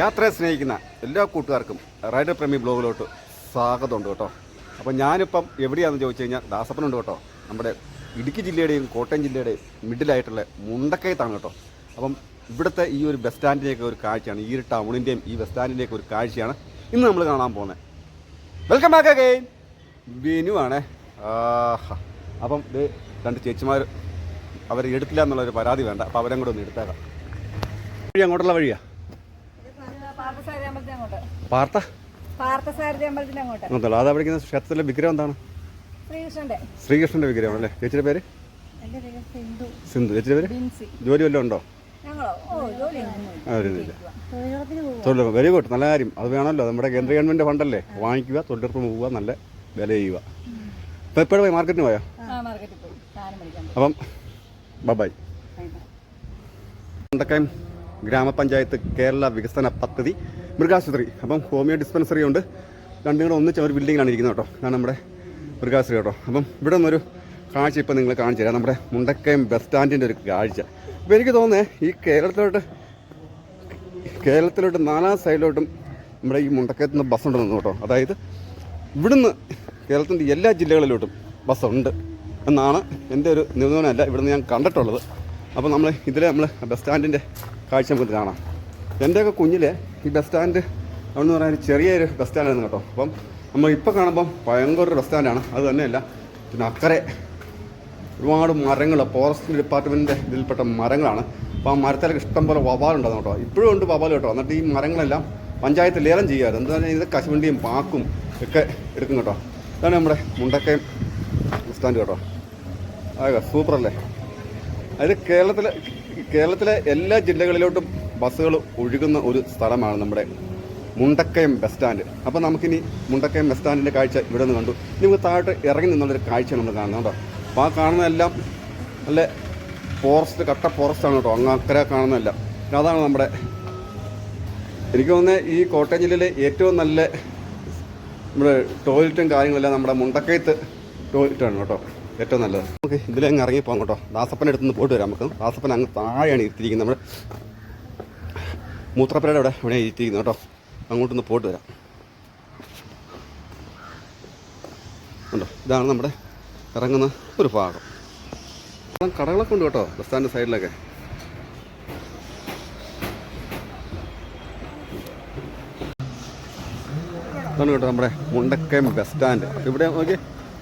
യാത്രയെ സ്നേഹിക്കുന്ന എല്ലാ കൂട്ടുകാർക്കും റൈഡർ പ്രേമി ബ്ലോഗിലോട്ട് സ്വാഗതമുണ്ട് കേട്ടോ. അപ്പോൾ ഞാനിപ്പം എവിടെയാണെന്ന് ചോദിച്ചു കഴിഞ്ഞാൽ ദാസപ്പനുണ്ട് കേട്ടോ. നമ്മുടെ ഇടുക്കി ജില്ലയുടെയും കോട്ടയം ജില്ലയുടെയും മിഡിലായിട്ടുള്ള മുണ്ടക്കയത്താണ് കേട്ടോ. അപ്പം ഇവിടുത്തെ ഈ ഒരു ബസ് സ്റ്റാൻഡിന്റെയൊക്കെ ഒരു കാഴ്ചയാണ് ഈ ഒരു ടൗണിന്റെയും ഈ ബസ് സ്റ്റാൻഡിന്റെയൊക്കെ ഒരു കാഴ്ചയാണ് ഇന്ന് നമ്മൾ കാണാൻ പോകുന്നത്. വെൽക്കം ബാക്ക് അഗൈൻ ബിനു ആണേ. അപ്പം ഇത് രണ്ട് ചേച്ചിമാർ അവർ എടുത്തില്ല എന്നുള്ളൊരു പരാതി വേണ്ട. അപ്പോൾ അവരെ കൂടെ ഒന്ന് എടുത്തേക്കാം. വഴി അങ്ങോട്ടുള്ള വഴിയാ? പാർത്ഥസാരഥി അമ്പലത്തിന് അങ്ങോട്ട് പാർത്ത? അങ്ങനത്തല്ല അത് അവിടെ ക്ഷേത്രത്തിലെ വിഗ്രഹം എന്താണ്? ശ്രീകൃഷ്ണന്റെ. വിഗ്രഹം അല്ലേ? ചേച്ചിയുടെ പേര്? സിന്ധു. ചേച്ചിയുടെ പേര്? ജോലി വല്ലതും ഉണ്ടോ? തൊഴിലുറപ്പ് വെരി ഗുഡ് നല്ല കാര്യം. അത് വേണമല്ലോ. നമ്മുടെ കേന്ദ്ര ഗവൺമെന്റ് ഫണ്ടല്ലേ? വാങ്ങിക്കുക തൊഴിലുറപ്പ് പോവുക നല്ല വില ചെയ്യുക. ഇപ്പം എപ്പോഴും പോയി? മാർക്കറ്റിന് പോയോ? അപ്പം ബബായ് മുണ്ടക്കയം ഗ്രാമപഞ്ചായത്ത് കേരള വികസന പദ്ധതി മൃഗാശുപത്രി. അപ്പം ഹോമിയോ ഡിസ്പെൻസറി ഉണ്ട്. രണ്ടും കൂടെ ഒന്നിച്ച് ഒരു ബിൽഡിങ്ങിലാണ് ഇരിക്കുന്നത് കേട്ടോ. ഇതാണ് നമ്മുടെ മൃഗാശുപത്രി കേട്ടോ. അപ്പം ഇവിടെ നിന്നൊരു കാഴ്ച ഇപ്പം നിങ്ങൾ കാണിച്ചു തരാം. നമ്മുടെ മുണ്ടക്കയം ബസ് സ്റ്റാൻഡിന്റെ ഒരു കാഴ്ച. അപ്പോൾ എനിക്ക് തോന്നുന്നത് ഈ കേരളത്തിലോട്ട് കേരളത്തിലോട്ട് നാലാം സൈഡിലോട്ടും നമ്മുടെ ഈ മുണ്ടക്കയത്ത് നിന്ന് ബസ് ഉണ്ടെന്ന് കേട്ടോ. അതായത് ഇവിടുന്ന് കേരളത്തിന്റെ എല്ലാ ജില്ലകളിലോട്ടും ബസ്സുണ്ട് എന്നാണ് എന്റെ ഒരു നിഗമനമല്ല ഇവിടുന്ന് ഞാൻ കണ്ടിട്ടുള്ളത്. അപ്പോൾ നമ്മൾ ഇതിലെ നമ്മൾ ബസ് സ്റ്റാൻഡിന്റെ കാഴ്ച നമുക്ക് കാണാം. എന്റെയൊക്കെ കുഞ്ഞിലെ ഈ ബസ് സ്റ്റാൻഡ് എന്ന് പറയാൻ ചെറിയൊരു ബസ് സ്റ്റാൻഡായിരുന്നു കേട്ടോ. അപ്പം നമ്മൾ ഇപ്പോൾ കാണുമ്പം ഭയങ്കര ഒരു ബസ് സ്റ്റാൻഡാണ് അത് തന്നെയല്ല പിന്നെ അക്കരെ ഒരുപാട് മരങ്ങൾ ഫോറസ്റ്റ് ഡിപ്പാർട്ട്മെന്റിന്റെ ഇതിൽപ്പെട്ട മരങ്ങളാണ്. അപ്പോൾ ആ മരത്തിലൊക്കെ ഇഷ്ടം പോലെ വവാലുണ്ടാകും കേട്ടോ. ഇപ്പോഴും ഉണ്ട് വവാൽ കേട്ടോ. എന്നിട്ട് ഈ മരങ്ങളെല്ലാം പഞ്ചായത്ത് ലേലം ചെയ്യാറ് എന്താ പറഞ്ഞാൽ ഇത് കശുവണ്ടിയും പാക്കും ഒക്കെ എടുക്കും കേട്ടോ. ഇതാണ് നമ്മുടെ മുണ്ടക്കയം ബസ് സ്റ്റാൻഡ് കേട്ടോ. അതെ സൂപ്പറല്ലേ അതായത് കേരളത്തിലെ കേരളത്തിലെ എല്ലാ ജില്ലകളിലോട്ടും ബസ്സുകൾ ഒഴുകുന്ന ഒരു സ്ഥലമാണ് നമ്മുടെ മുണ്ടക്കയം ബസ് സ്റ്റാൻഡ്. അപ്പോൾ നമുക്കിനി മുണ്ടക്കയം ബസ് സ്റ്റാൻഡിന്റെ കാഴ്ച ഇവിടെ നിന്ന് കണ്ടു. നമുക്ക് താഴോട്ട് ഇറങ്ങി നിന്നുള്ളൊരു കാഴ്ച നമ്മൾ കാണുന്നത് കേട്ടോ അപ്പോൾ ആ കാണുന്നതെല്ലാം നല്ല ഫോറസ്റ്റ് കട്ട ഫോറസ്റ്റാണ് കേട്ടോ. അങ്ങ് അക്കരെ കാണുന്നതെല്ലാം. അതാണ് നമ്മുടെ എനിക്ക് തോന്നുന്നത് ഈ കോട്ടയം ജില്ലയിലെ ഏറ്റവും നല്ല നമ്മുടെ ടോയ്ലറ്റും കാര്യങ്ങളെല്ലാം നമ്മുടെ മുണ്ടക്കയത്ത് ടോയ്ലറ്റാണ് കേട്ടോ. ഏറ്റവും നല്ലത്. നമുക്ക് ഇതിലങ്ങ് ഇറങ്ങി പോകാം കേട്ടോ. ദാസപ്പന്റെ അടുത്ത് നിന്ന് പോയിട്ട് വരാം നമുക്ക്. ദാസപ്പൻ അങ്ങ് താഴെയാണ് ഇരുത്തിയിരിക്കുന്നത് നമ്മുടെ മൂത്രപ്പരയുടെ അവിടെ. ഇവിടെ ഇരിക്കുന്നു കേട്ടോ. അങ്ങോട്ടൊന്ന് പോയിട്ട് വരാം. ഉണ്ടോ ഇതാണ് നമ്മുടെ ഇറങ്ങുന്ന ഒരു ഭാഗം. കടകളൊക്കെ ഉണ്ട് കേട്ടോ ബസ് സൈഡിലൊക്കെ. ഇതാണ് കേട്ടോ നമ്മുടെ മുണ്ടക്കയം ബസ് സ്റ്റാൻഡ്. ഇവിടെ നോക്കി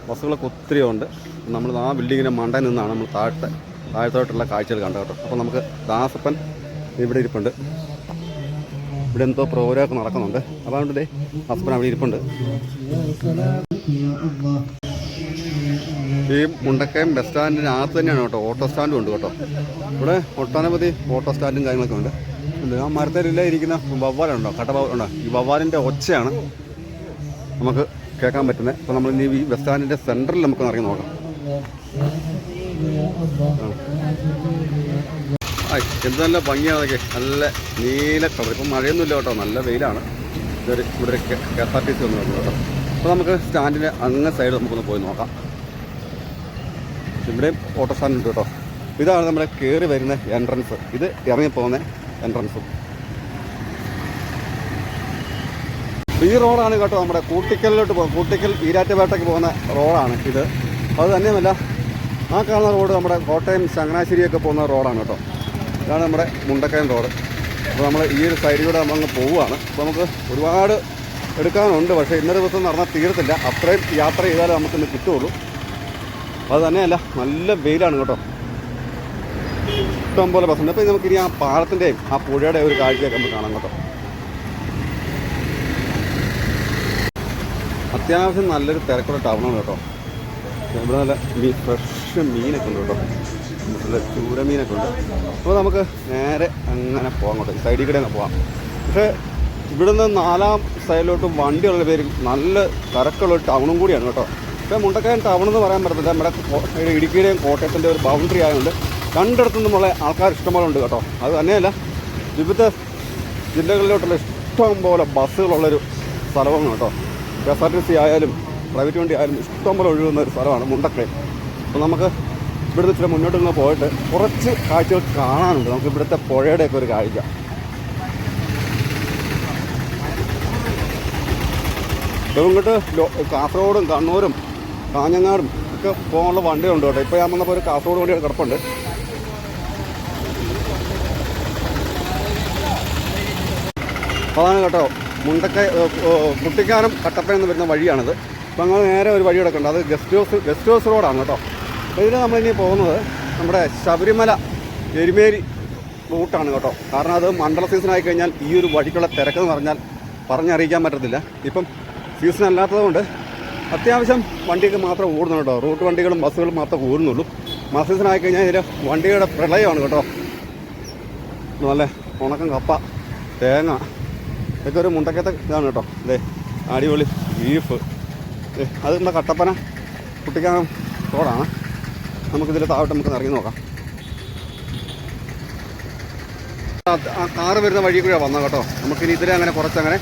ബസ്സുകളൊക്കെ ഒത്തിരി ഉണ്ട്. നമ്മൾ ആ ബിൽഡിങ്ങിന്റെ മണ്ട നിന്നാണ് നമ്മൾ താഴത്തെ താഴത്തോട്ടുള്ള കാഴ്ചകൾ കണ്ടത് കേട്ടോ. അപ്പോൾ നമുക്ക് ദാസപ്പൻ ഇവിടെ ഇരിപ്പുണ്ട്. ഇവിടെ എന്തോ പ്രോഗ്രാമൊക്കെ നടക്കുന്നുണ്ട്. അതുകൊണ്ട് ഹസ്ബൻഡ് അവിടെ ഇരിപ്പുണ്ട്. ഈ മുണ്ടക്കയം ബസ് സ്റ്റാൻഡിനകത്ത് തന്നെയാണ് കേട്ടോ. ഓട്ടോ സ്റ്റാൻഡും ഉണ്ട് കേട്ടോ. ഇവിടെ ഒട്ടനവധി ഓട്ടോ സ്റ്റാൻഡും കാര്യങ്ങളൊക്കെ ഉണ്ട്. ആ മരത്തിലെല്ലാം ഇരിക്കുന്ന വവ്വാലുണ്ടോ? കട്ട ഉണ്ടോ? ഈ വവ്വാലിന്റെ ഒച്ചയാണ് നമുക്ക് കേൾക്കാൻ പറ്റുന്നത്. അപ്പോൾ നമ്മൾ ഇനി ഈ ബസ് സ്റ്റാൻഡിന്റെ സെന്ററിൽ നമുക്ക് ഇറങ്ങി നോക്കാം. എന്ത് നല്ല ഭംഗിയാണ് അതൊക്കെ നല്ല നീല കളർ. ഇപ്പം മഴയൊന്നുമില്ല കേട്ടോ. നല്ല വെയിലാണ്. ഇതൊരു ഇവിടെ K S R T C ഒന്ന് വന്നു കേട്ടോ. അപ്പോൾ നമുക്ക് സ്റ്റാൻഡിന്റെ അങ്ങ് സൈഡ് നമുക്കൊന്ന് പോയി നോക്കാം. ഇവിടെയും ഓട്ടോ സ്റ്റാൻഡ് ഉണ്ട് കേട്ടോ. ഇതാണ് നമ്മുടെ കയറി വരുന്ന എൻട്രൻസ് ഇത് ഇറങ്ങി പോകുന്ന എൻട്രൻസും ഈ റോഡാണ് കേട്ടോ നമ്മുടെ കൂട്ടിക്കലിലോട്ട് പോകും കൂട്ടിക്കൽ ഈരാറ്റുപേട്ടയ്ക്ക് പോകുന്ന റോഡാണ് ഇത്. അത് തന്നെയുമല്ല ആ കാണുന്ന റോഡ് നമ്മുടെ കോട്ടയം ചങ്ങനാശ്ശേരിയൊക്കെ പോകുന്ന റോഡാണ് കേട്ടോ. ഇതാണ് നമ്മുടെ മുണ്ടക്കയം റോഡ്. അപ്പോൾ നമ്മൾ ഈ ഒരു സൈഡിലൂടെ നമ്മൾ അങ്ങ് പോവുകയാണ്. അപ്പോൾ നമുക്ക് ഒരുപാട് എടുക്കാനുണ്ട്. പക്ഷേ ഇന്നലെ ദിവസം നടന്നാൽ തീരത്തില്ല. അത്രയും യാത്ര ചെയ്താലേ നമുക്കിന്ന് കിട്ടുള്ളൂ അത് തന്നെയല്ല നല്ല വെയിലാണ് കേട്ടോ. ഇഷ്ടം പോലെ ബസ്സുണ്ട്. അപ്പോൾ നമുക്കിനി ആ പാടത്തിന്റെയും ആ പുഴയുടെയും ഒരു കാഴ്ചയൊക്കെ നമുക്ക് കാണാം കേട്ടോ. അത്യാവശ്യം നല്ലൊരു തിരക്കുള്ള ടൗണാണ് കേട്ടോ. ഇവിടെ നല്ല മീൻ ഫ്രഷ് മീനൊക്കെ ഉണ്ട് കേട്ടോ. നല്ല ചൂരമീനൊക്കെ ഉണ്ട്. അപ്പോൾ നമുക്ക് നേരെ അങ്ങനെ പോകാം അങ്ങോട്ട്. സൈഡിൽ കൂടെ അങ്ങ് പോകാം. പക്ഷേ ഇവിടുന്ന് നാലാം സൈഡിലോട്ടും വണ്ടിയുള്ള പേര് നല്ല തിരക്കുള്ള ടൗണും കൂടിയാണ് കേട്ടോ. പക്ഷേ മുണ്ടക്കയം ടൗൺ എന്ന് പറയാൻ പറ്റത്തില്ല. നമ്മുടെ ഇടുക്കിയുടെയും കോട്ടയത്തിന്റെ ഒരു ബൗണ്ടറി ആയതുകൊണ്ട് രണ്ടിടത്തു നിന്നുമുള്ള ആൾക്കാർ ഇഷ്ടംപോലെ ഉണ്ട് കേട്ടോ. അത് തന്നെയല്ല വിവിധ ജില്ലകളിലോട്ടുള്ള ഇഷ്ടം പോലെ ബസ്സുകളുള്ളൊരു സ്ഥലമാണ് കേട്ടോ. K S R T C ആയാലും പ്രൈവറ്റ് വണ്ടി ആയാലും ഇഷ്ടംപോലെ ഒഴുകുന്ന ഒരു സ്ഥലമാണ് മുണ്ടക്കയം. അപ്പോൾ നമുക്ക് ഇവിടുത്തെ ഇച്ചിരി മുന്നോട്ട് നിന്ന് പോയിട്ട് കുറച്ച് കാഴ്ചകൾ കാണാനുണ്ട്. നമുക്ക് ഇവിടുത്തെ പുഴയുടെയൊക്കെ ഒരു കാഴ്ച. ഇങ്ങോട്ട് കാസർഗോഡും കണ്ണൂരും കാഞ്ഞങ്ങാടും ഒക്കെ പോകാനുള്ള വണ്ടിയുണ്ട് കേട്ടോ. ഇപ്പോൾ ഞാൻ വന്നപ്പോൾ ഒരു കാസർഗോഡ് വണ്ടിയുടെ കിടപ്പുണ്ട്. അതാണ് കേട്ടോ മുണ്ടക്ക കുട്ടിക്കാനം കട്ടപ്പന എന്ന് വരുന്ന വഴിയാണിത്. അപ്പോൾ അങ്ങനെ നേരെ ഒരു വഴി കിടക്കുന്നുണ്ട്. അത് ഗസ്റ്റ് ഹൗസ് ഗസ്റ്റ് ഹൗസ് റോഡാണ് കേട്ടോ. അപ്പോൾ ഇതിൽ നമ്മളിനി പോകുന്നത്. നമ്മുടെ ശബരിമല എരുമേരി റൂട്ടാണ് കേട്ടോ. കാരണം അത് മണ്ഡല സീസൺ ആയി കഴിഞ്ഞാൽ ഈ ഒരു വഴിക്കുള്ള തിരക്കെന്ന് പറഞ്ഞാൽ പറഞ്ഞറിയിക്കാൻ പറ്റത്തില്ല. ഇപ്പം സീസൺ അല്ലാത്തതുകൊണ്ട് അത്യാവശ്യം വണ്ടിക്ക് മാത്രം ഓടുന്നു കേട്ടോ. റൂട്ട് വണ്ടികളും ബസ്സുകളും മാത്രം ഓടുന്നുള്ളൂ. മഴ സീസൺ ആയി കഴിഞ്ഞാൽ ഇതിൽ വണ്ടിയുടെ പ്രളയമാണ് കേട്ടോ. നല്ല ഉണക്കം കപ്പ തേങ്ങ ഇതൊക്കെ ഒരു മുണ്ടക്കത്തെ ഇതാണ് കേട്ടോ. അതെ അടിപൊളി ബീഫ് അത് കട്ടപ്പന കുട്ടിക്കാനം റോഡാണ് നമുക്കിതിൽ താഴോട്ട് നമുക്ക് ഇറങ്ങി നോക്കാം. ആ- കാറ് വരുന്ന വഴി കൂടെ വന്നത് കേട്ടോ. നമുക്കിനി ഇതിലെ അങ്ങനെ കുറച്ചങ്ങനെ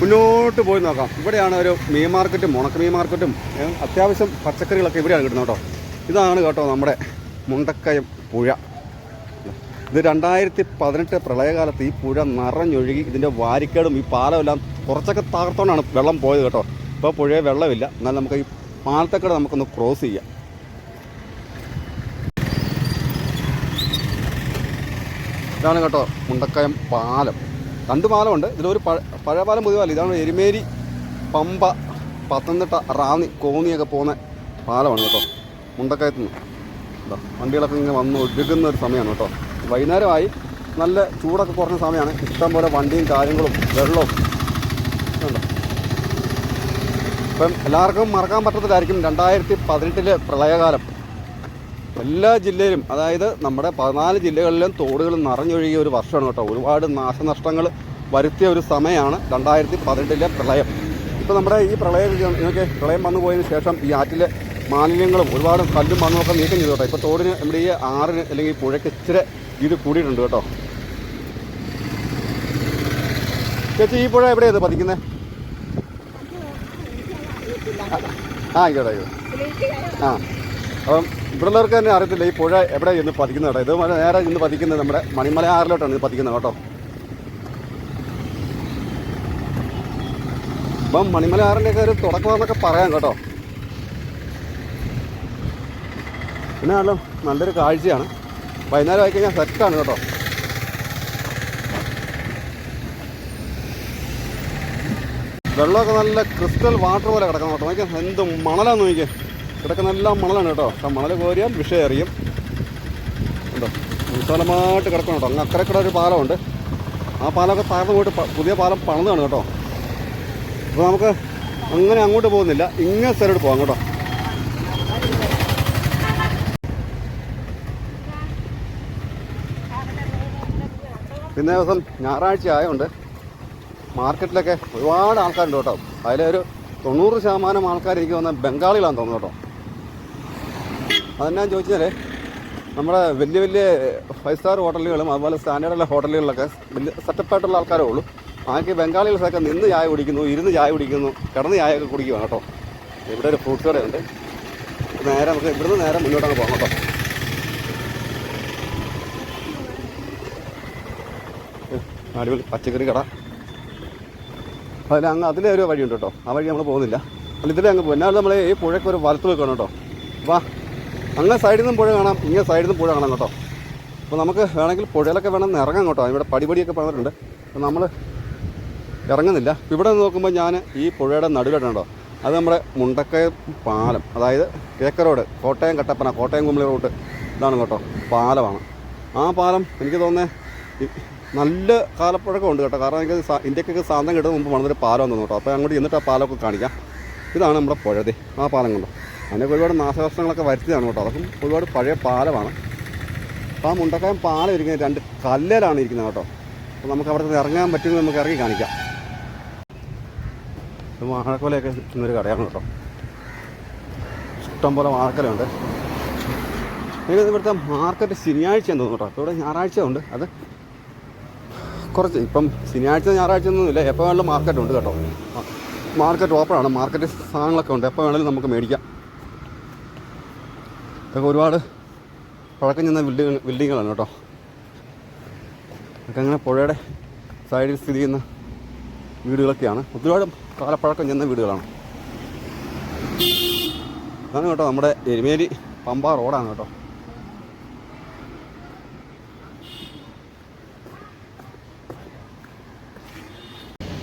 മുന്നോട്ട് പോയി നോക്കാം. ഇവിടെയാണ് ഒരു മീൻ മാർക്കറ്റും ഉണക്ക മീൻ മാർക്കറ്റും അത്യാവശ്യം പച്ചക്കറികളൊക്കെ ഇവിടെയാണ് കിട്ടുന്നത് കേട്ടോ. ഇതാണ് കേട്ടോ നമ്മുടെ മുണ്ടക്കയം പുഴ. ഇത് രണ്ടായിരത്തി പതിനെട്ട് പ്രളയകാലത്ത് ഈ പുഴ നിറഞ്ഞൊഴുകി ഇതിന്റെ വാരിക്കേടും ഈ പാലമെല്ലാം കുറച്ചൊക്കെ തകർത്തോണ്ടാണ് വെള്ളം പോയത് കേട്ടോ. ഇപ്പോൾ പുഴയെ വെള്ളമില്ല. എന്നാൽ നമുക്ക് ഈ പാലത്തക്കട നമുക്കൊന്ന് ക്രോസ് ചെയ്യാം. ഇതാണ് കേട്ടോ മുണ്ടക്കയം പാലം. രണ്ട് പാലമുണ്ട്. ഇതിലൊരു പഴ പഴയ പാലം പുതിയ പാലം ഇതാണ് എരുമേരി പമ്പ പത്തനംതിട്ട റാന്നി കോന്നിയൊക്കെ പോകുന്ന പാലമാണ് കേട്ടോ മുണ്ടക്കയത്ത് നിന്ന്. ഇതാ വണ്ടികളൊക്കെ ഇങ്ങനെ വന്ന് ഒഴുകുന്ന ഒരു സമയമാണ് കേട്ടോ. വൈകുന്നേരമായി നല്ല ചൂടൊക്കെ കുറഞ്ഞ സമയമാണ്. ഇഷ്ടം പോലെ വണ്ടിയും കാര്യങ്ങളും വെള്ളവും. കണ്ടോ ഇപ്പം എല്ലാവർക്കും മറക്കാൻ പറ്റത്തില്ലായിരിക്കും രണ്ടായിരത്തി പതിനെട്ടിലെ പ്രളയകാലം. എല്ലാ ജില്ലയിലും അതായത് നമ്മുടെ പതിനാല് ജില്ലകളിലും തോടുകൾ നിറഞ്ഞൊഴുകിയ ഒരു വർഷമാണ് കേട്ടോ. ഒരുപാട് നാശനഷ്ടങ്ങൾ വരുത്തിയ ഒരു സമയമാണ് രണ്ടായിരത്തി പതിനെട്ടിലെ പ്രളയം. ഇപ്പോൾ നമ്മുടെ ഈ പ്രളയം ഇതൊക്കെ പ്രളയം വന്നു പോയതിന് ശേഷം ഈ ആറ്റിലെ മാലിന്യങ്ങളും ഒരുപാട് കല്ലും മണ്ണും ഒക്കെ നീക്കം ചെയ്തു കേട്ടോ. ഇപ്പോൾ തോടിന് നമ്മുടെ ഈ ആറിന് അല്ലെങ്കിൽ പുഴയ്ക്ക് ഇച്ചിരി ഇത് കൂടിയിട്ടുണ്ട് കേട്ടോ. ചേച്ചി ഈ പുഴ എവിടെയാണ് പതിക്കുന്നത് ആ ആയിക്കോട്ടെ ആയിക്കോട്ടെ. ആ അപ്പം ഇവിടെയുള്ളവർക്ക് തന്നെ അറിയത്തില്ല ഈ പുഴ എവിടെ ഇന്ന് പതിക്കുന്നത് കേട്ടോ. ഇത് നേരെ ഇന്ന് പതിക്കുന്നത് നമ്മുടെ മണിമലയാറിലോട്ടാണ് ഇത് പതിക്കുന്നത് കേട്ടോ. അപ്പം മണിമലയാറിന്റെ ഒക്കെ ഒരു തുടക്കമാണെന്നൊക്കെ പറയാം കേട്ടോ. പിന്നെ നല്ല നല്ലൊരു കാഴ്ചയാണ്. വൈകുന്നേരം ആയി കഴിഞ്ഞാൽ സെറ്റാണ് കേട്ടോ. വെള്ളമൊക്കെ നല്ല ക്രിസ്റ്റൽ വാട്ടർ പോലെ കിടക്കണം കേട്ടോ. നോക്കിയാൽ എന്ത് മണലാന്ന് നോക്കിയാൽ കിടക്കുന്ന നല്ല മണലാണ് കേട്ടോ. ആ മണൽ കോരിയാൽ വിഷയം അറിയും ഉണ്ടോ? വിശാലമായിട്ട് കിടക്കണം കേട്ടോ. അങ്ങ് അക്കരെ കൂടെ ഒരു പാലമുണ്ട്. ആ പാലമൊക്കെ താഴ്ന്നു പോയിട്ട് പുതിയ പാലം പണിതാണ് കേട്ടോ. അപ്പോൾ നമുക്ക് അങ്ങനെ അങ്ങോട്ട് പോകുന്നില്ല. ഇങ്ങനെ സ്ഥലമായിട്ട് പോകാം കേട്ടോ. പിന്നെ ദിവസം ഞായറാഴ്ച ആയതുകൊണ്ട് മാർക്കറ്റിലൊക്കെ ഒരുപാട് ആൾക്കാരുണ്ട് കേട്ടോ. അതിലൊരു തൊണ്ണൂറ് ശതമാനം ആൾക്കാർ എനിക്ക് വന്ന ബംഗാളികളാണെന്ന് തോന്നുന്നു കേട്ടോ. അതെന്നാന്ന് ചോദിച്ചാൽ നമ്മുടെ വലിയ വലിയ ഫൈവ് സ്റ്റാർ ഹോട്ടലുകളും അതുപോലെ സ്റ്റാൻഡേർഡുള്ള ഹോട്ടലുകളിലൊക്കെ വലിയ സെറ്റപ്പായിട്ടുള്ള ആൾക്കാരേ ഉള്ളൂ. ആകെ ബംഗാളികൾക്കൊക്കെ നിന്ന് ചായ കുടിക്കുന്നു ഇരുന്ന് ചായ കുടിക്കുന്നു കിടന്ന് ചായയൊക്കെ ഒക്കെ കുടിക്കുകയാണ് കേട്ടോ. ഇവിടെ ഒരു ഫ്രൂട്ട്സ് കടയുണ്ട്. നേരെ നമുക്ക് ഇവിടുന്ന് നേരെ മുന്നോട്ടങ്ങ് പോകണം കേട്ടോ. അടിപൊളി പച്ചക്കറി കട. അതിൽ അങ്ങ് അതിലെ ഒരു വഴിയുണ്ട് കേട്ടോ. ആ വഴി നമ്മൾ പോകുന്നില്ല. അല്ല ഇതിലെ അങ്ങ് പോകും എന്നാൽ നമ്മൾ ഈ പുഴയ്ക്ക് ഒരു വലത്ത് വെക്കണം കേട്ടോ. വാ. അങ്ങ് സൈഡിൽ നിന്നും പുഴ കാണാം ഇങ്ങനെ സൈഡിൽ നിന്നും പുഴ കാണാം കേട്ടോ. അപ്പോൾ നമുക്ക് വേണമെങ്കിൽ പുഴയിലൊക്കെ വേണമെന്ന് ഇറങ്ങാം കേട്ടോ. ഇവിടെ പടിപടിയൊക്കെ പറഞ്ഞിട്ടുണ്ട്. അപ്പോൾ നമ്മൾ ഇറങ്ങുന്നില്ല. ഇവിടെ നോക്കുമ്പോൾ ഞാൻ ഈ പുഴയുടെ നടുവിലായിട്ടുണ്ടോ അത് നമ്മുടെ മുണ്ടക്കയ പാലം അതായത് K K road Kottayam Kattappana Kottayam Kumily route ഇതാണ് കേട്ടോ പാലമാണ്. ആ പാലം എനിക്ക് തോന്നുന്നത് നല്ല കാലപ്പഴക്കം ഉണ്ട് കേട്ടോ. കാരണം എനിക്ക് ഇന്ത്യക്കൊക്കെ സാന്തം കിട്ടുന്ന മുമ്പ് വളരെ പാലം തോന്നുന്നു കേട്ടോ. അപ്പോൾ അങ്ങോട്ട് എന്നിട്ട് ആ പാലമൊക്കെ കാണിക്കാം. ഇതാണ് നമ്മുടെ പുഴതി ആ പാലം കണ്ടോ? അതിനൊക്കെ ഒരുപാട് നാശനഷ്ടങ്ങളൊക്കെ വരുത്തിയതാണ് കേട്ടോ. അതൊക്കെ ഒരുപാട് പഴയ പാലമാണ്. അപ്പോൾ ആ മുണ്ടക്കായം പാലം ഇരിക്കുന്നത് രണ്ട് കല്ലിലാണ് ഇരിക്കുന്നത് കേട്ടോ. അപ്പോൾ നമുക്ക് അവിടെ ഇറങ്ങാൻ പറ്റുമെന്ന് നമുക്ക് ഇറങ്ങി കാണിക്കാം. ഇത് വാഴക്കൊലയൊക്കെ ഇന്നൊരു കടയാണ് കേട്ടോ. ഇഷ്ടംപോലെ വാഴക്കൊലയുണ്ട്. എനിക്ക് ഇവിടുത്തെ മാർക്കറ്റ് ശനിയാഴ്ച തോന്നുന്നു കേട്ടോ. ഇവിടെ ഞായറാഴ്ച ഉണ്ട്. അത് കുറച്ച് ഇപ്പം ശനിയാഴ്ച ഞായറാഴ്ച ഒന്നുമില്ല എപ്പോൾ വേണമെങ്കിലും മാർക്കറ്റ് ഉണ്ട് കേട്ടോ. മാർക്കറ്റ് ഓപ്പണാണ് മാർക്കറ്റ് സാധനങ്ങളൊക്കെ ഉണ്ട്. എപ്പോൾ വേണമെങ്കിലും നമുക്ക് മേടിക്കാം. ഇതൊക്കെ ഒരുപാട് പഴക്കം ചെന്ന ബിൽഡിങ് ബിൽഡിങ്ങുകളാണ് കേട്ടോ. അങ്ങനെ പുഴയുടെ സൈഡിൽ സ്ഥിതി ചെയ്യുന്ന വീടുകളൊക്കെയാണ്. ഒരുപാട് കാലപ്പഴക്കം ചെന്ന വീടുകളാണ്. അതാണ് കേട്ടോ നമ്മുടെ എരുമേലി പമ്പ റോഡാണ് കേട്ടോ.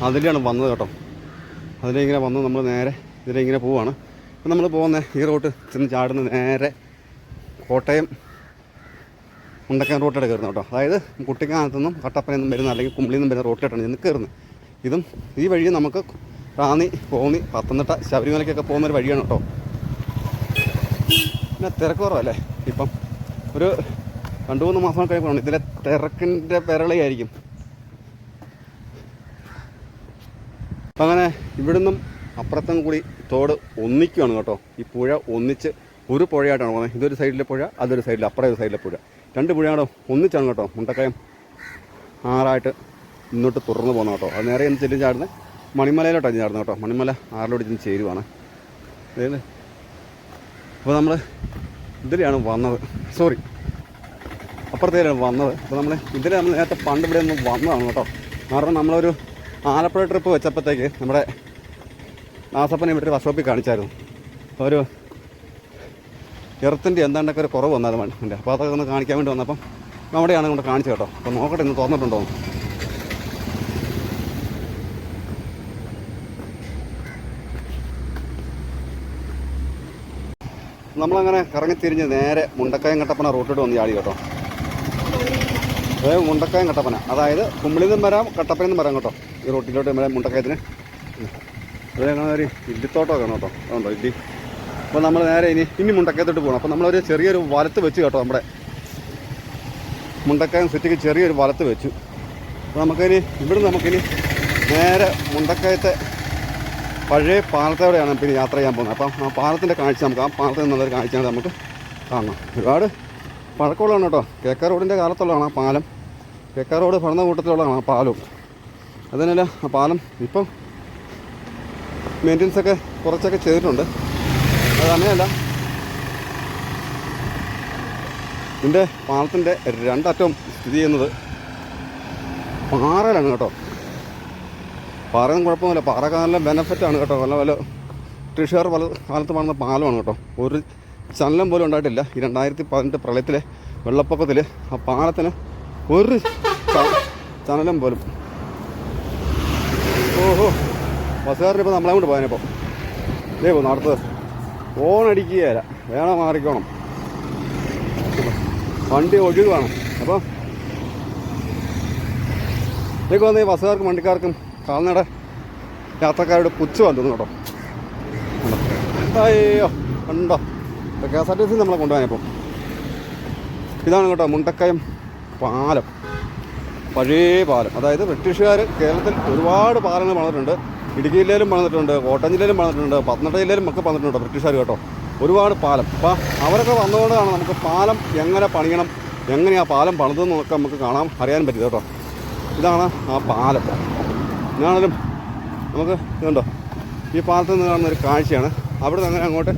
അതിലാണ് വന്നത് കേട്ടോ. അതിലിങ്ങനെ വന്ന് നമ്മൾ നേരെ ഇതിലിങ്ങനെ പോവാണ്. ഇപ്പം നമ്മൾ പോകുന്ന ഈ റോട്ട് ചെന്ന് ചാടുന്ന നേരെ കോട്ടയം മുണ്ടക്കൻ റോട്ടിലാണ് കയറുന്നത് കേട്ടോ. അതായത് കുട്ടിക്കാനത്തു നിന്നും കട്ടപ്പനയിൽ നിന്നും വരുന്ന അല്ലെങ്കിൽ കുമ്പിളിൽ നിന്നും വരുന്ന റോട്ടിലാണ് ചെന്ന് കയറുന്നത്. ഇതും ഈ വഴി നമുക്ക് റാന്നി കോന്നി പത്തനംതിട്ട ശബരിമലയ്ക്കൊക്കെ പോകുന്ന ഒരു വഴിയാണ് കേട്ടോ. പിന്നെ തിരക്ക് കുറവല്ലേ? ഇപ്പം ഒരു രണ്ട് മൂന്ന് മാസം കഴിയുമ്പോൾ ഇതിലെ തിരക്കിന്റെ പെരളയായിരിക്കും. അങ്ങനെ ഇവിടുന്നും അപ്പുറത്തും കൂടി തോട് ഒന്നിക്കുകയാണ് കേട്ടോ. ഈ പുഴ ഒന്നിച്ച് ഒരു പുഴയായിട്ടാണ് പോകുന്നത്. ഇതൊരു സൈഡിലെ പുഴ അതൊരു സൈഡിൽ അപ്പുറം ഒരു സൈഡിലെ പുഴ. രണ്ട് പുഴയാണ് ഒന്നിച്ചാണ് കേട്ടോ. മുണ്ടക്കയം ആറായിട്ട് ഇന്നോട്ട് തുറന്നു പോകുന്ന കേട്ടോ. അത് നേരെ ഒന്ന് ചെല്ലും ചാടുന്നത് മണിമലയിലോട്ടാണ് ചാടുന്നത് കേട്ടോ. മണിമല ആറിലോട്ട് ചെന്ന് ചേരുവാണ്. അതായത് അപ്പോൾ നമ്മൾ ഇതിലെയാണ് വന്നത്. സോറി അപ്പുറത്തേലാണ് വന്നത്. അപ്പോൾ നമ്മൾ ഇതിലെ നമ്മൾ നേരത്തെ പണ്ട് ഇവിടെ ഒന്ന് വന്നതാണ് കേട്ടോ. കാരണം നമ്മളൊരു ആലപ്പുഴ ട്രിപ്പ് വെച്ചപ്പോഴത്തേക്ക് നമ്മുടെ നാസപ്പനെ ഇവിടെ ഒരു വർക്ക്ഷോപ്പിൽ കാണിച്ചായിരുന്നു. അപ്പോൾ ഒരു എർത്തിന്റെ എന്താണ്ടൊക്കെ ഒരു കുറവ് വന്നാലും വണ്ടിന്റെ അപ്പോൾ അതൊക്കെ ഒന്ന് കാണിക്കാൻ വേണ്ടി വന്നപ്പം അവിടെയാണ് കൊണ്ട് കാണിച്ചത് കേട്ടോ. അപ്പോൾ നോക്കട്ടെ ഇന്ന് തുറന്നിട്ടുണ്ടോ എന്ന്. നമ്മളങ്ങനെ കറങ്ങിത്തിരിഞ്ഞ് നേരെ മുണ്ടക്കയം കട്ടപ്പന റൂട്ടിട്ട് വന്ന് ചാടി കേട്ടോ. അതായത് മുണ്ടക്കയം കട്ടപ്പന. അതായത് കുമ്പിളിൽ നിന്നും വരാം കട്ടപ്പനയിൽ നിന്നും വരാം കേട്ടോ. ഈ റൂട്ടിലോട്ട് വരാം മുണ്ടക്കയത്തിന്. ഇവിടെ ഒരു ഇല്ലിത്തോട്ടമൊക്കെ കേട്ടോ. അതുണ്ടോ ഇല്ലി? അപ്പോൾ നമ്മൾ നേരെ ഇനി ഇനി മുണ്ടക്കയത്തോട്ട് പോകണം അപ്പോൾ നമ്മളൊരു ചെറിയൊരു വലത്ത് വെച്ച് കേട്ടോ നമ്മുടെ മുണ്ടക്കയം സിറ്റിക്ക് ചെറിയൊരു വലത്ത് വെച്ചു. അപ്പോൾ നമുക്കിനി ഇവിടെ നമുക്കിനി നേരെ മുണ്ടക്കയത്തെ പഴയ പാലത്തോടെയാണ് പിന്നെ യാത്ര ചെയ്യാൻ പോകുന്നത്. അപ്പം ആ പാലത്തിന്റെ കാഴ്ച നമുക്ക് ആ പാലത്തിൽ നിന്നുള്ളൊരു കാഴ്ചയാണ് നമുക്ക് കാണണം. ഒരുപാട് പഴക്കമുള്ളതാണ് കേട്ടോ. കേക്കാർ റോഡിന്റെ കാലത്തുള്ളതാണ് ആ പാലം. കേക്കാർ റോഡ് പണിത കൂട്ടത്തിലുള്ളതാണ് ആ പാലവും അതിനല്ല ആ പാലം ഇപ്പം മെയിന്റനൻസ് ഒക്കെ കുറച്ചൊക്കെ ചെയ്തിട്ടുണ്ട്. ഇതിന്റെ പാലത്തിന്റെ രണ്ടറ്റവും സ്ഥിതി ചെയ്യുന്നത് പാറയിലാണ് കേട്ടോ. പാറയൊന്നും കുഴപ്പമൊന്നുമില്ല. പാറയൊക്കെ നല്ല ബെനഫിറ്റാണ് കേട്ടോ. നല്ല വല്ല ബ്രിട്ടീഷുകാർ പല കാലത്ത് പണിത പാലമാണ് കേട്ടോ. ഒരു ചലനം പോലും ഉണ്ടായിട്ടില്ല. ഈ രണ്ടായിരത്തി പതിനെട്ട് പ്രളയത്തിലെ വെള്ളപ്പൊക്കത്തിൽ ആ പാലത്തിന് ഒരു ചലനം പോലും. ഓഹോ. ബസ്സുകാരനിപ്പോൾ നമ്മളെ കൊണ്ട് പോകാനിപ്പോൾ ഇതേ പോകുന്നു അടുത്തത് ഓണടിക്കുകയല്ല വേണം മാറിക്കോണം. വണ്ടി ഒഴുകുവാണ് അപ്പോൾ ഇതൊക്കെ വന്ന് ബസ്സുകാർക്കും വണ്ടിക്കാർക്കും കാൽനട യാത്രക്കാരുടെ പുച്ച് വന്നു കേട്ടോ? അയ്യോ ഉണ്ടോ K S R T C നമ്മളെ കൊണ്ടുപോയപ്പോൾ ഇതാണ് കേട്ടോ മുണ്ടക്കയം പാലം. പഴയ പാലം. അതായത് ബ്രിട്ടീഷുകാർ കേരളത്തിൽ ഒരുപാട് പാലങ്ങൾ പണിതിട്ടുണ്ട് ഇടുക്കി ജില്ലയിലും പണിതിട്ടുണ്ട് കോട്ടയം ജില്ലയിലും പണിതിട്ടുണ്ട് പത്തനംതിട്ട ജില്ലയിലും ഒക്കെ പണിതിട്ടുണ്ട് ബ്രിട്ടീഷുകാർ കേട്ടോ. ഒരുപാട് പാലം. അപ്പോൾ അവരൊക്കെ വന്നതുകൊണ്ടാണ് നമുക്ക് പാലം എങ്ങനെ പണിയണം എങ്ങനെയാണ് പാലം പണിതെന്നൊക്കെ നമുക്ക് കാണാൻ അറിയാൻ പറ്റിയത് കേട്ടോ. ഇതാണ് ആ പാലം. ഞാണെങ്കിലും നമുക്ക് ഇതുണ്ടോ? ഈ പാലത്ത് നിന്ന് കാണുന്ന ഒരു കാഴ്ചയാണ്. അവിടെ നിന്ന് അങ്ങനെ അങ്ങോട്ട്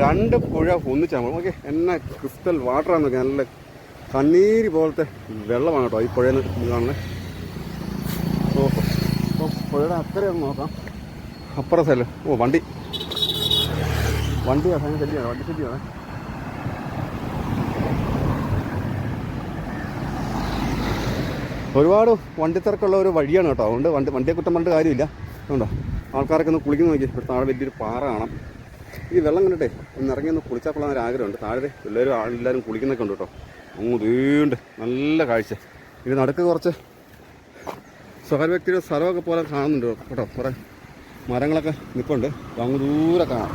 രണ്ട് പുഴ ഒന്നിച്ചാണ് നോക്കി എന്നാ ക്രിസ്റ്റൽ വാട്ടറാന്ന് നോക്കി നല്ല കണ്ണീര് പോലത്തെ വെള്ളമാണ് കേട്ടോ ഈ പുഴയിൽ നിന്ന് കാണുന്നത്. അപ്പോൾ പുഴയുടെ അക്കരെ ഒന്ന് നോക്കാം. അപ്പുറ ഓ വണ്ടി. വണ്ടി ഭയങ്കര ശല്യമാണ് വണ്ടി ശല്യമാണ് ഒരുപാട് വണ്ടിത്തിരക്കുള്ള ഒരു വഴിയാണ് കേട്ടോ. അതുകൊണ്ട് വണ്ടി വണ്ടിയെ കുറ്റം പറഞ്ഞിട്ട് കാര്യമില്ല. അതുകൊണ്ടോ ആൾക്കാരൊക്കെ ഒന്ന് കുളിക്കുന്ന നോക്കി. ഇവിടെ താഴെ വലിയൊരു പാറ കാണാം. ഈ വെള്ളം കണ്ടിട്ടേ ഒന്ന് ഇറങ്ങി ഒന്ന് കുളിച്ചാൽ കൊള്ളാൻ ഒരു ആഗ്രഹമുണ്ട്. താഴെ എല്ലാവരും ആളെല്ലാവരും കുളിക്കുന്നൊക്കെ ഉണ്ട് കേട്ടോ. അങ്ങ് ദീണ്ട് നല്ല കാഴ്ച. ഇനി നടക്ക് കുറച്ച് സ്വകാര്യ വ്യക്തിയുടെ സ്ഥലമൊക്കെ പോലെ കാണുന്നുണ്ട്. കേട്ടോ കുറേ മരങ്ങളൊക്കെ നിൽപ്പുണ്ട് അങ്ങ് ദൂരെ കാണാം.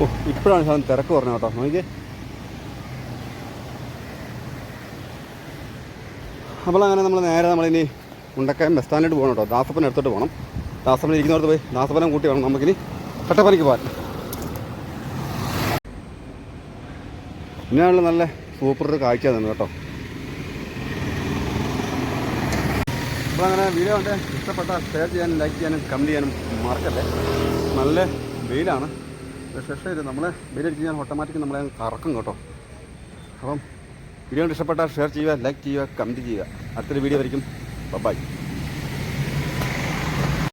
ഓ ഇപ്പോഴാണ് സാധനം തിരക്ക് പറഞ്ഞത് കേട്ടോ. നോക്കിയേ അപ്പോൾ അങ്ങനെ നമ്മൾ നേരെ നമ്മളിനി ഉണ്ടക്കാൻ ബസ് സ്റ്റാൻഡിലോട്ട് പോകണം കേട്ടോ. ദാസപ്പനെ എടുത്തിട്ട് പോകണം. ദാസപ്പനെ ഇരിക്കുന്നവർക്ക് പോയി ദാസപ്പനം കൂട്ടി വേണം നമുക്കിനി കട്ടപ്പനയ്ക്ക് പോകാൻ. ഇനിയാണല്ലോ നല്ല സൂപ്പർ ഒരു കാഴ്ച തന്നെ കേട്ടോ. അപ്പോൾ അങ്ങനെ വീഡിയോ കണ്ട് ഇഷ്ടപ്പെട്ട ഷെയർ ചെയ്യാനും ലൈക്ക് ചെയ്യാനും കമന്റ് ചെയ്യാനും മറക്കല്ലേ? നല്ല വെയിലാണ്. ശേഷം ഇത് നമ്മൾ വെയിലടിച്ച് കഴിഞ്ഞാൽ ഓട്ടോമാറ്റിക് നമ്മളെ കറക്കും കേട്ടോ. അപ്പം വീഡിയോ കണ്ട് ഇഷ്ടപ്പെട്ടാൽ ഷെയർ ചെയ്യുക ലൈക്ക് ചെയ്യുക കമന്റ് ചെയ്യുക. അടുത്തൊരു വീഡിയോ വരയ്ക്കും ബൈ